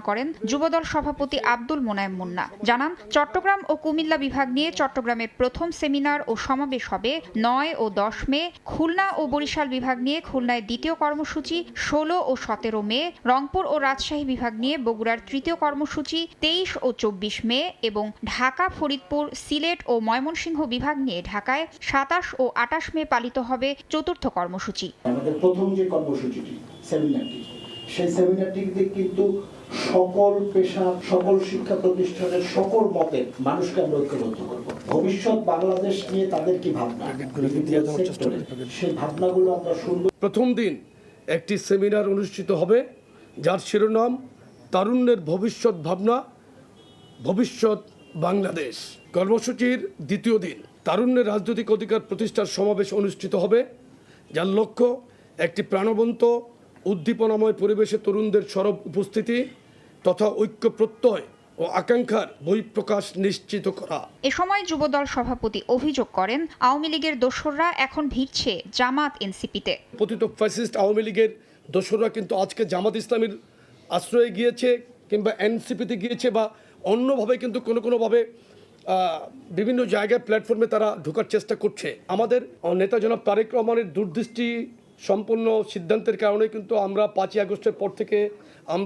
করেন যুবদল সভাপতি আব্দুল মোনায়েম মুন্না। জানান, চট্টগ্রাম ও কুমিল্লা বিভাগ নিয়ে চট্টগ্রামের প্রথম সেমিনার ও সমাবেশ হবে নয় ও দশ মে। খুলনা ও বরিশাল বিভাগ নিয়ে খুলনায় দ্বিতীয় কর্মসূচি ষোলো ও সতেরো মে। রংপুর ও রাজশাহী বিভাগ নিয়ে বগুড়ার তৃতীয় কর্মসূচি তেইশ ও চব্বিশ মে এবং ঢাকা, ফরিদপুর, সিলেট ও ময়মনসিংহ বিভাগ নিয়ে ঢাকায় সাতাশ ও আটাশ মে পালিত হবে চতুর্থ কর্মসূচি। আমাদের প্রথম যে কর্মসূচিটি, সেমিনারটি সেই সেমিনারটিতে কিন্তু সকল পেশা সকল শিক্ষা প্রতিষ্ঠানের সকল মতে মানুষকে আমরা ঐক্যবদ্ধ করব। ভবিষ্যৎ বাংলাদেশ নিয়ে তাদের কি ভাবনা? সেই ভাবনাগুলো আমরা শুনব। প্রথম দিন একটি সেমিনার অনুষ্ঠিত হবে যার শিরোনাম তারুণ্যের ভবিষ্যৎ ভাবনা ভবিষ্যৎ বাংলাদেশ কর্মসূচির দ্বিতীয় দিন তারুণ্যের রাজনৈতিক অধিকার প্রতিষ্ঠার সমাবেশ অনুষ্ঠিত হবে যার লক্ষ্য একটি প্রাণবন্ত উদ্দীপনাময় পরিবেশে তরুণদের সরব উপস্থিতি তথা ঐক্য প্রত্যয় ও আকাঙ্ক্ষার বহিঃপ্রকাশ নিশ্চিত করা। এ সময় যুবদল সভাপতি অভিযোগ করেন আওয়ামী লীগের দোসররা এখন ভিড়ছে জামাত এনসিপিতে। পতিত ফ্যাসিস্ট আওয়ামী লীগের দোসররা কিন্তু আজকে জামাত ইসলামীর আশ্রয়ে গিয়েছে কিংবা এনসিপিতে গিয়েছে বা অন্যভাবে কিন্তু কোনো কোনোভাবে বিভিন্ন জায়গায় প্ল্যাটফর্মে তারা ঢোকার চেষ্টা করছে। আমাদের নেতা জনাব তারেক রহমানের দূরদৃষ্টি সম্পন্ন সিদ্ধান্তের কারণে কিন্তু আমরা পাঁচই আগস্টের পর থেকে আমরা